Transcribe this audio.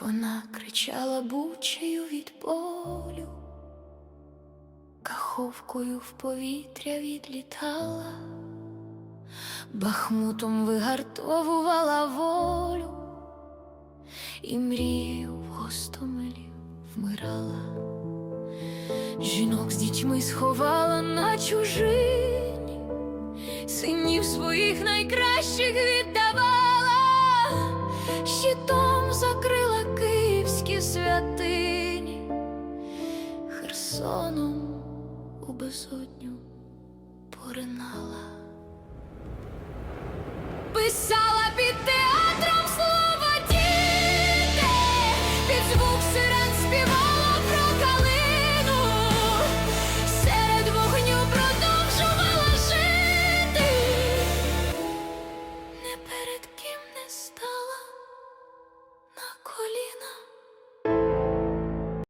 Вона кричала бучею від болю, каховкою в повітря відлітала, бахмутом вигартовувала волю, і мрією в гостомелі вмирала, жінок з дітьми сховала на чужині, синів своїх найкращих віддавала, щитом соном у безодню поринала, писала під театром слова діти, під звук сирен співала про калину, серед вогню продовжувала жити, не перед ким не стала на коліна.